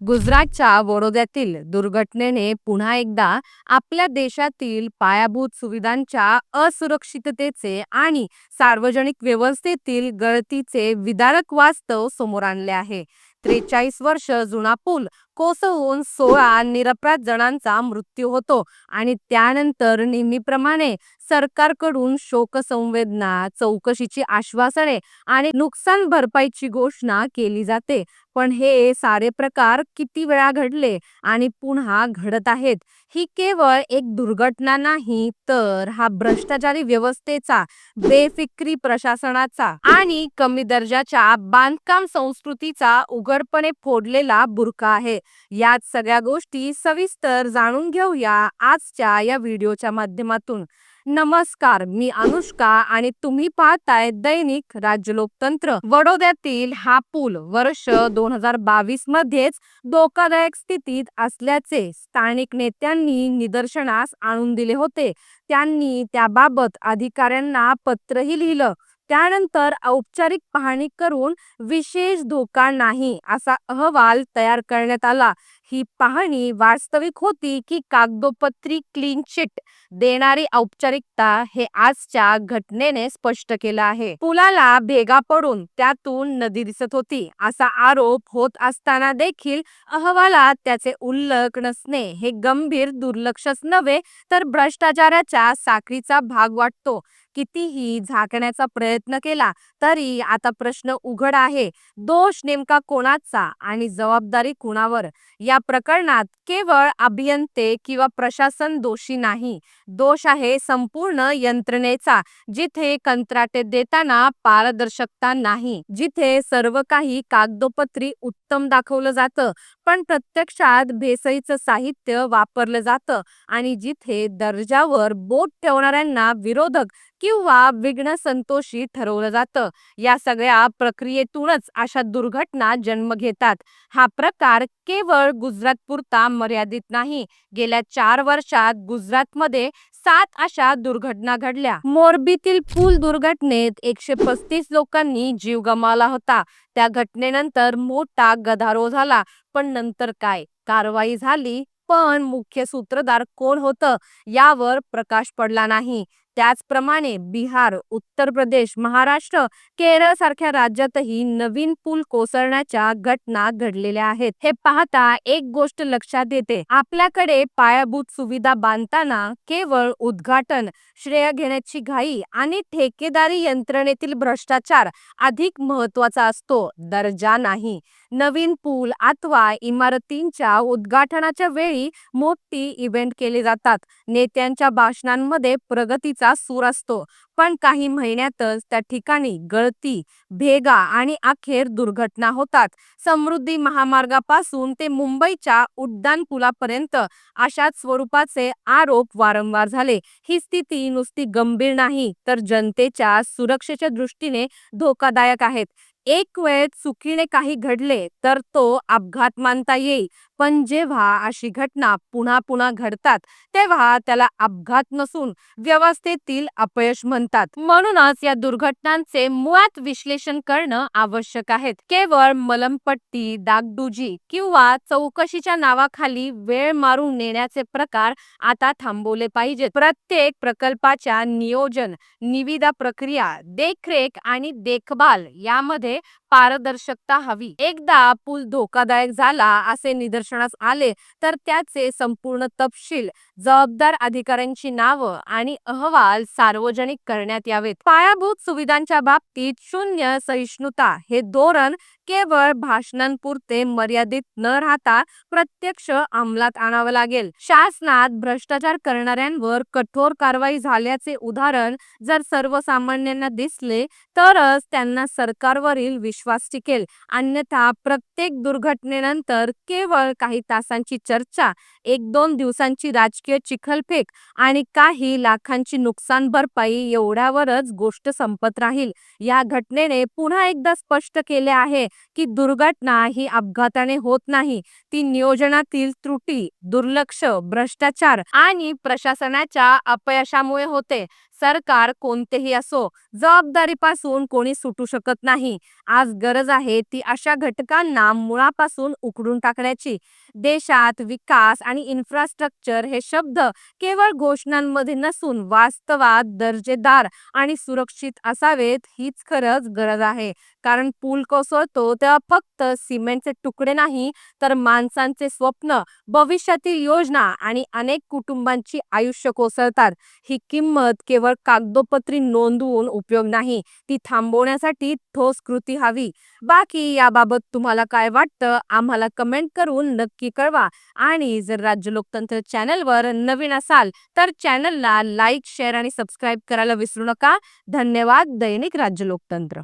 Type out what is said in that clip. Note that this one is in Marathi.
गुजरातच्या वडोद्यातील दुर्घटनेने पुन्हा एकदा आपल्या देशातील पायाभूत सुविधांच्या असुरक्षिततेचे आणि सार्वजनिक व्यवस्थेतील गळतीचे विदारक वास्तव समोर आणले आहे. त्रेचाळीस वर्ष जुना पूल कोसळून सोळा निरपराध जणांचा मृत्यू होतो आणि त्यानंतर नेहमीप्रमाणे सरकारकडून शोकसंवेदना चौकशीची आश्वासने आणि नुकसान भरपाईची घोषणा केली जाते. पण हे सारे प्रकार किती वेळा घडले आणि पुन्हा घडत आहेत ही केवळ एक दुर्घटना नाही तर हा भ्रष्टाचारी व्यवस्थेचा बेफिक्री प्रशासनाचा आणि कमी दर्जाच्या बांधकाम संस्कृतीचा उघडपणे फोडलेला बुरका आहे. यात सगळ्या गोष्टी सविस्तर जाणून घेऊया आजच्या या व्हिडिओच्या माध्यमातून. नमस्कार मी अनुष्का आणि तुम्ही पाहताय दैनिक राज्य लोकतंत्र वडोद्यातील हा पूल वर्ष दोन हजार बावीस मध्येच धोकादायक स्थितीत असल्याचे स्थानिक नेत्यांनी निदर्शनास आणून दिले होते. त्यांनी त्याबाबत अधिकाऱ्यांना पत्रही लिहिलं. त्यानंतर औपचारिक पाहणी करून विशेष धोका नाही असा अहवाल तयार करण्यात आला. ही पाहणी वास्तविक होती की कागदोपत्री क्लीन चिट देणारी औपचारिकता हे आजच्या घटनेने स्पष्ट केलं आहे. पुलाला भेगा पडून त्यातून नदी दिसत होती असा आरोप होत असताना देखील अहवालात त्याचे उल्लेख नसणे हे गंभीर दुर्लक्षच नव्हे तर भ्रष्टाचाराच्या साखळीचा भाग वाटतो. कितीही झाकण्याचा प्रयत्न केला तरी आता प्रश्न उघड आहे. दोष नेमका कोणाचा आणि जबाबदारी कुणावर? या प्रकरणात केवळ अभियंते किंवा प्रशासन दोषी नाही. दोष आहे संपूर्ण यंत्रणेचा जिथे कंत्राटे देताना पारदर्शकता नाही. जिथे सर्व काही कागदोपत्री उत्तम दाखवलं जातं पण प्रत्यक्षात भेसळीचं साहित्य वापरलं जातं आणि जिथे दर्जावर बोट ठेवणाऱ्यांना विरोधक किंवा विघ्न संतोषी ठरवलं जातं. या सगळ्या प्रक्रियेतूनच अशा दुर्घटना जन्म घेतात. हा प्रकार केवळ गुजरात पुरता मर्यादित नाही. गेल्या चार वर्षात गुजरातमध्ये सात अशा दुर्घटना घडल्या. मोरबीतील पूल दुर्घटनेत एकशे पस्तीस लोकांनी जीव गमावला होता. त्या घटनेनंतर मोठा गदारोळ झाला. पण नंतर काय? कारवाई झाली. पण मुख्य सूत्रधार कोण होतं? यावर प्रकाश पडला नाही. त्याचप्रमाणे बिहार उत्तर प्रदेश महाराष्ट्र केरळ सारख्या राज्यातही नवीन पूल कोसळण्याच्या घटना घडलेल्या आहेत. हे पाहता एक गोष्ट लक्षात येते. आपल्याकडे पायाभूत सुविधा बांधताना केवळ उद्घाटन श्रेय घेण्याची घाई आणि ठेकेदारी यंत्रणेतील भ्रष्टाचार अधिक महत्त्वाचा असतो. दर्जा नाही. नवीन पूल अथवा इमारतींच्या उद्घाटनाच्या वेळी मोठी इव्हेंट केले जातात. नेत्यांच्या भाषणांमध्ये प्रगतीचा सूर असतो. पण काही महिन्यातच त्या ठिकाणी गळती भेगा आणि अखेर दुर्घटना होतात. समृद्धी महामार्गापासून ते मुंबईच्या उड्डाण पुलापर्यंत अशाच स्वरूपाचे आरोप वारंवार झाले. ही स्थिती नुसती गंभीर नाही तर जनतेच्या सुरक्षेच्या दृष्टीने धोकादायक आहेत. एक वेळ चुकीने काही घडले तर तो अपघात मानता येईल. पण जेव्हा अशी घटना पुन्हा पुन्हा घडतात तेव्हा त्याला अपघात नसून व्यवस्थेतील अपयश म्हणतात. म्हणूनच या दुर्घटनांचे मुळात विश्लेषण करणं आवश्यक आहे. केवळ मलमपट्टी डागडुजी किंवा चौकशीच्या नावाखाली वेळ मारून नेण्याचे प्रकार आता थांबवले पाहिजेत. प्रत्येक प्रकल्पाच्या नियोजन निविदा प्रक्रिया देखरेख आणि देखभाल यामध्ये पारदर्शकता हवी. एकदा पूल धोकादायक झाला असे निदर्शनास आले तर त्याचे संपूर्ण तपशील जबाबदार अधिकाऱ्यांची नावं आणि अहवाल सार्वजनिक करण्यात यावेत. पायाभूत सुविधांच्या बाबतीत शून्य सहिष्णुता हे धोरण केवळ भाषणांपुरते मर्यादित न राहता प्रत्यक्ष अंमलात आणावं लागेल. शासनात भ्रष्टाचार करणाऱ्यांवर कठोर कारवाई झाल्याचे उदाहरण जर सर्वसामान्यांना दिसले तरच त्यांना सरकारवर सरकारवरील विश्वास टिकेल. अन्यथा प्रत्येक दुर्घटनेनंतर केवळ काही तासांची चर्चा एक दोन दिवसांची राजकीय चिखलफेक आणि काही लाखांची नुकसान भरपाई एवढ्यावरच गोष्ट संपत राहील. या घटनेने पुन्हा एकदा स्पष्ट केले आहे की दुर्घटना ही अपघाताने होत नाही. ती नियोजनातील त्रुटी दुर्लक्ष भ्रष्टाचार आणि प्रशासनाच्या अपयशामुळे होते. सरकार कोणतेही असो जबाबदारीपासून कोणी सुटू शकत नाही. आज गरज आहे ती अशा घटकांना मुळापासून उखडून टाकण्याची. देशात विकास आणि इन्फ्रास्ट्रक्चर हे शब्द केवळ घोषणांमध्ये नसून वास्तवात दर्जेदार आणि सुरक्षित असावेत हीच खरंच गरज आहे. कारण पूल कोसळतो तेव्हा फक्त सिमेंटचे तुकडे नाही तर माणसांचे स्वप्न भविष्यातील योजना आणि अनेक कुटुंबांची आयुष्य कोसळतात. ही किंमत केवळ कागदोपत्री नोंदवून उपयोग नाही. ती थांबवण्यासाठी ठोस कृती हवी. बाकी याबाबत तुम्हाला काय वाटतं आम्हाला कमेंट करून नक्की कळवा. आणि जर राज्य लोकतंत्र चॅनलवर नवीन असाल तर चॅनलला लाईक शेअर आणि सबस्क्राईब करायला विसरू नका. धन्यवाद. दैनिक राज्य लोकतंत्र.